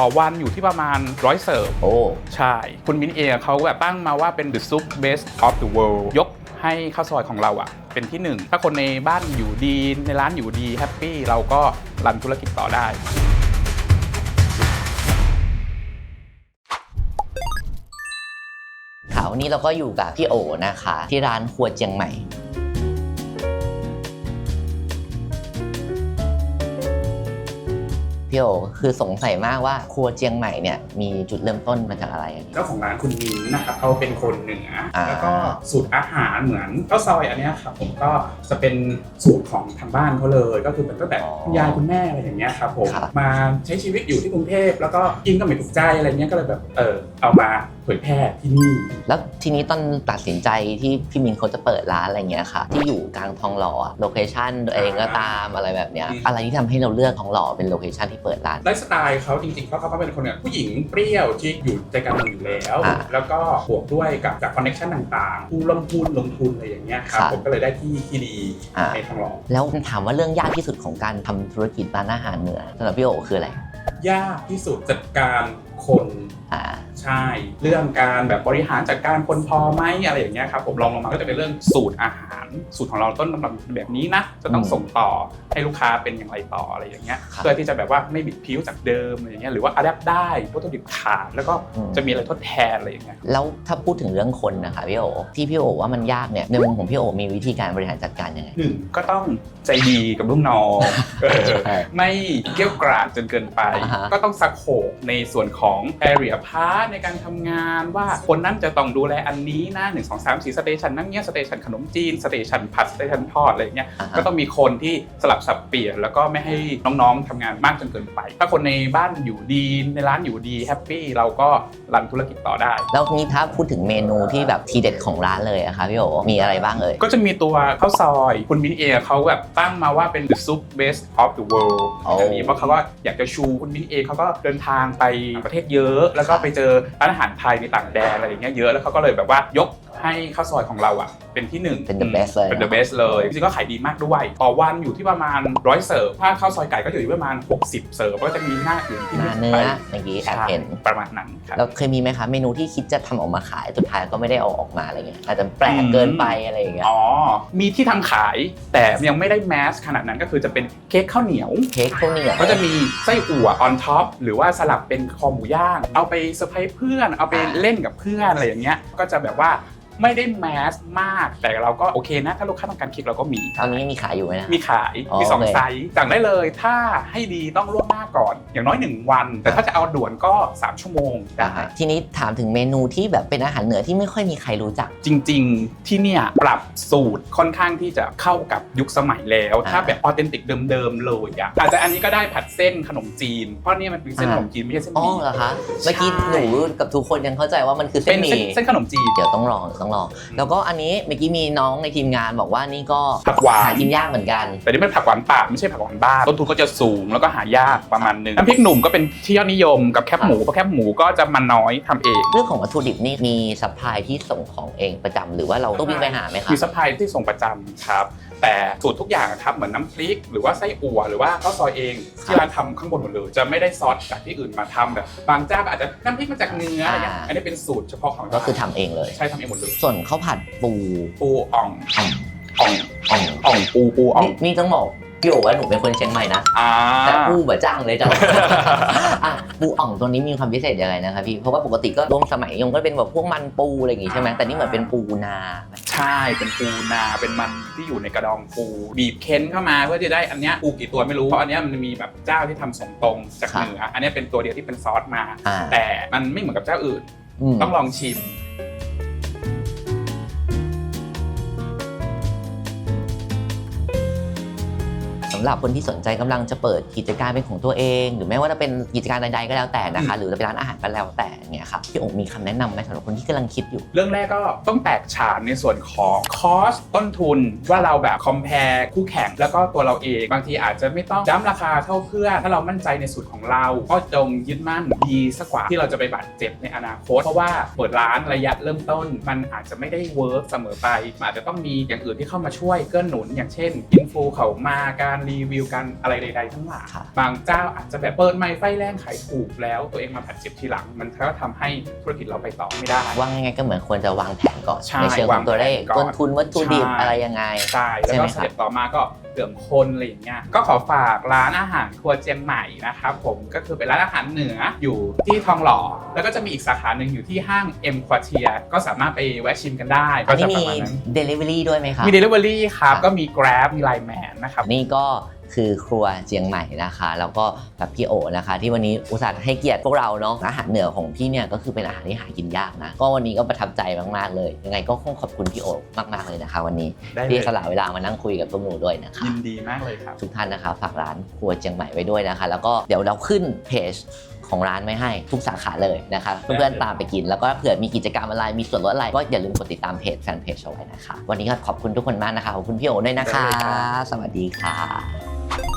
ต่อวันอยู่ที่ประมาณร้อยเสิร์ฟโอ้ ใช่ คุณมิ้นเองเขาแบบตั้งมาว่าเป็น the soup best of the world ยกให้ข้าวซอยของเราอะเป็นที่หนึ่ง ถ้าคนในบ้านอยู่ดีในร้านอยู่ดีแฮปปี้เราก็รันธุรกิจต่อได้ ค่ะวันนี้เราก็อยู่กับพี่โอนะคะ ที่ร้านครัวเจียงใหม่ พี่โอคือสงสัยมากว่าครัวเจียงใหม่เนี่ยมีจุดเริ่มต้นมาจากอะไรอย่างนี้เจ้าของร้านคุณมิ้นนะครับเขาเป็นคนเหนืออ่าแล้วก็สูตรอาหารเหมือนข้าวซอยอันเนี้ยครับผมก็จะเป็นสูตรของทางบ้านเขาเลย ก็คือเป็นตั้งแต่คุณยายคุณแม่อะไรอย่างเงี้ยครับผมมาใช้ชีวิตอยู่ที่กรุงเทพแล้วก็กินก็ไม่ถูกใจอะไรเงี้ยก็เลยแบบเออเอามาเผยแพร่ที่นี่ แล้วทีนี้ตอนตัดสินใจที่พี่มินเขาจะเปิดร้านอะไรเงี้ยค่ะ ที่อยู่กลางทองหล่อโลเคชันตัวเองก็ตามอะไรแบบเนี้ยอืมอะไรที่ทำให้เราเลือกทองหล่อเป็นโลเคชันที่เปิดร้าน ไลฟ์สไตล์เขาจริงๆเขาเขาเป็นคนเนี่ยผู้หญิงเปรี้ยวที่อยู่ใจกลางเมืองอยู่แล้ว อ่าแล้วก็บวกด้วยกับจากคอนเน็ชันต่างๆ ผู้ลงทุนลงทุนอะไรอย่างเงี้ยครับครับผมก็เลยได้ที่ที่ดีอ่า ในทองหล่อแล้วถามว่าเรื่องยากที่สุดของการทำธุรกิจร้านอาหารเหนือสำหรับพี่โอคืออะไร ยากที่สุดจัดการคนอ่า ใช่ เรื่องการแบบบริหารจัดการคนพอไหมอะไรอย่างเงี้ยครับผมลองลงมาก็จะเป็นเรื่องสูตรอาหาร สูตรของเราต้นตำรับแบบนี้นะ จะต้องอืมส่งต่อให้ลูกค้าเป็นอย่างไรต่ออะไรอย่างเงี้ยครับเพื่อที่จะแบบว่าไม่บิดผิวจากเดิมอะไรอย่างเงี้ยหรือว่าอัดแอปได้วัตถุดิบขาดแล้วก็อืม จะมีอะไรทดแทนอะไรอย่างเงี้ย แล้วถ้าพูดถึงเรื่องคนนะคะพี่โอที่พี่โอว่ามันยากเนี่ยในมุมของพี่โอมีวิธีการบริหารจัดการยังไง หนึ่งก็ต้องใจดีกับลูกน้องเออใช่ไม่เกรี้ยวกราดจนเกินไป อ่าฮะก็ต้องสโคกในส่วนของ area part ในการทำงานว่าคนนั้นจะต้องดูแลอันนี้นะ1 2 3 4สเตชันนั่นเนี้ยสเตชันขนมจีนสเตชันผัดสเตชันทอดอะไรอย่างเงี้ยอ่าฮะก็ต้องมีคนที่สลับสับเปลี่ยน แล้วก็ไม่ให้น้องๆทำงานมากจนเกินไป ถ้าคนในบ้านอยู่ดีในร้านอยู่ดีแฮปปี้เราก็รันธุรกิจต่อได้ แล้วนี้ถ้าพูดถึงเมนูที่แบบทีเด็ดของร้านเลยอะคะพี่โอมีอะไรบ้างเอ่ยก็จะมีตัวข้าวซอยคุณมินเองเขาแบบตั้งมาว่าเป็น the soup best of the world โอ้อันนี้เพราะเขาก็อยากจะชูคุณมินเองเขาก็เดินทางไปประเทศเยอะแล้วก็ไปเจอร้านอาหารไทยในต่างแดนอะไรอย่างเงี้ยเยอะแล้วเขาก็เลยแบบว่ายก ให้ข้าวซอยของเราอะเป็นที่หนึ่งเป็น the best เลย เป็น the best เลยจริงๆก็ขายดีมากด้วย ต่อวันอยู่ที่ประมาณร้อยเสิร์ฟถ้าข้าวซอยไก่ก็อยู่ที่ประมาณ 60 เสิร์ฟก็จะมีหน้าอื่นที่หน้าเนื้อเมื่อกี้แอบเห็นใช่ประมาณนั้นครับแล้วเคยมีไหมคะเมนูที่คิดจะทำออกมาขายสุดท้ายก็ไม่ได้เอาออกมาอะไรเงี้ยอาจจะแปลกเกินไปอะไรอย่างเงี้ยอ๋อ มีที่ทำขายแต่ยังไม่ได้แมสขนาดนั้นก็คือจะเป็นเค้กข้าวเหนียว เค้กข้าวเหนียวก็จะมีไส้อั่วออนท็อปหรือว่าสลับเป็นคอหมูย่าง เอาไปเซอร์ไพรส์เพื่อน เอาไปเล่นกับเพื่อนอะไรอย่างเงี้ย ก็จะแบบว่าไม่ได้แมสมาก แต่เราก็โอเคนะ ถ้าลูกค้าต้องการเค้กเราก็มี ตอนนี้มีขายอยู่ไหมนะ มีขาย อ๋อมีสองโอเค ไซส์สั่งได้เลย ถ้าให้ดีต้องล่วงหน้าก่อน อย่างน้อย 1 วัน แต่ถ้าจะเอาด่วนก็ 3 ชั่วโมงได้อ่าทีนี้ถามถึงเมนูที่แบบเป็นอาหารเหนือที่ไม่ค่อยมีใครรู้จัก จริงๆ ที่เนี่ยปรับสูตรค่อนข้างที่จะเข้ากับยุคสมัยแล้ว อ่าถ้าแบบออเทนติกเดิมๆเลยอะอาจจะอันนี้ก็ได้ผัดเส้นขนมจีน เพราะเนี่ยมันเป็นเส้นขอ่านมจีนไม่ใช่เส้นหอ๋อมี่ เหรอคะ เมื่อกี้หนูกับทุกคนยังเข้าใจว่ามันคือเส้เป็นนหมี่เส้นเส้นขนมจีน เดี๋ยวต้องลองเดี๋ยวต้องลอง แล้วก็อันนี้เมื่อกี้มีน้องในทีมงานบอกว่านี่ก็ผักหวาน หากินยากเหมือนกัน แต่นี่เป็นผักหวานป่าไม่ใช่ผักหวานบ้านต้นทุนก็จะสูงแล้วก็หายากประมาณหนึงน้ำพริกหนุ่มก็เป็นที่ยอดนิยมกับแคบหมูเพราะแคบหมูก็จะมันน้อยทำเองเรื่องของวัตถุดิบนี่มีซัพพลายที่ส่งของเองประจำหรือว่าเราต้องวิ่งไปหาไหมคะมีซัพพลายที่ส่งประจำครับ แต่สูตรทุกอย่างครับเหมือนน้ำพริก หรือว่าไส้อั่วหรือว่าข้าวซอยเองที่ร้านทำข้างบนหมดเลย จะไม่ได้ซอสจากที่อื่นมาทำแบบบางเจ้าก็อาจจะน้ำพริกมาจากเนื้ออะไรเงี้ยอ่าอันนี้เป็นสูตรเฉพาะของก็คือทำเองเลย ใช่ทำเองหมดเลยส่วนข้าวผัดปูปูอ่องอ่องอ่องอ่องอ่องปูปูอ่องนี่นี่ต้องบอกพี่โอว่าหนูเป็นคนเชียงใหม่นะ อ่าแต่ ปูแบบจ้างเลยจ้ะอะปูอ่องตัวนี้มีความพิเศษยังไงนะครับพี่เพราะว่าปกติก็ร่วมสมัยยงก็เป็นแบบพวกมันปูอะไรอย่างงี้ใช่ไหมแต่นี่เหมือนเป็นปูนาใช่เป็นปูนาเป็นมันที่อยู่ในกระดองปูบีบเค้นเข้ามาเพื่อจะได้อันเนี้ยปูกี่ตัวไม่รู้เพราะอันเนี้ยมันมีแบบเจ้าที่ทำส่งตรงจากครับเหนืออันเนี้ยเป็นตัวเดียวที่เป็นซอสมาอ่าแต่มันไม่เหมือนกับเจ้าอื่นมต้องลองชิม หรับคนที่สนใจกำลังจะเปิดกิจการเป็นของตัวเอง หรือไม่ว่าจะเป็นกิจการใดๆก็แล้วแต่นะคะ หรือจะเป็นร้านอาหารก็แล้วแต่เนี่ยครับพี่โองมีคำแนะนำไหมสำหรับคนที่กำลังคิดอยู่ เรื่องแรกก็ต้องแตกฉานในส่วนของคอสต้นทุนว่าเราแบบคอมเพลคู่แข่งแล้วก็ตัวเราเองบางทีอาจจะไม่ต้องจ้ำราคาเท่าเพื่อนถ้าเรามั่นใจในสูตรของเรา ก็จงยึดมั่นดีสักกว่าที่เราจะไปบาดเจ็บในอนาคต เพราะว่าเปิดร้านระยะเริ่มต้น มันอาจจะไม่ได้เวิร์กเสมอไปมันอาจจะต้องมีอย่างอื่นที่เข้ามาช่วยเกื้อหนุนอย่างเช่นอิน ฟูเขามาการรีรีวิวกันอะไรใด ๆ ทั้งหลายค่ะ บางเจ้าอาจจะแบบเปิดไม้ไฟแรงขายถูกแล้ว ตัวเองมาผัดเจ็บทีหลัง มันก็ทำให้ธุรกิจเราไปต่อไม่ได้ ว่าง่ายๆก็เหมือนควรจะวางแผนก่อนใช่ในเชิงของตัวเลขวางแผนก่อนต้นทุนวัตถุดิบใช่ อะไรยังไง ใช่แล้วใช่ไหก็มสครับเต็ปต่อมาก็ เรื่องคนอะไรอย่างเงี้ยก็ขอฝากร้านอาหารครัวเจียงใหม่นะครับผมก็คือเป็นร้านอาหารเหนืออยู่ที่ทองหล่อ แล้วก็จะมีอีกสาขาหนึ่งอยู่ที่ห้าง M Quartier ก็สามารถไปแวะชิมกันได้อัก็นนี้จะปมี ระมาณนั้น Delivery ด้วยไหมครับ มี Delivery ครับครับก็มี Grab มี Line Man นะครับ นี่ก็ คือครัวเจียงใหม่นะคะ แล้วก็กับพี่โอนะคะ ที่วันนี้อุตส่าห์ให้เกียรติพวกเราเนาะอาหารเหนือของพี่เนี่ยก็คือเป็นอาหารที่หากินยากนะ ก็วันนี้ก็ประทับใจมากๆเลย ยังไงก็คงขอบคุณพี่โอมากๆเลยนะคะ วันนี้ได้เลย ที่สละเวลามานั่งคุยกับพวกหนูด้วยนะคะ ยินดีมากเลยครับ ทุกท่านนะคะ ฝากร้านครัวเจียงใหม่ไว้ด้วยนะคะ แล้วก็เดี๋ยวเราขึ้นเพจของร้านไว้ให้ทุกสาขาเลยนะคะเพื่อนๆตามไปกินแล้วก็เผื่อมีกิจกรรมอะไรมีส่วนลดอะไรก็อย่าลืมกดติดตามเพจแฟนเพจเอาไว้นะคะวันนี้ก็ขอบคุณทุกคนมากนะคะขอบคุณพี่โอด้วยนะคะได้เลยครับสวัสดีค่ะ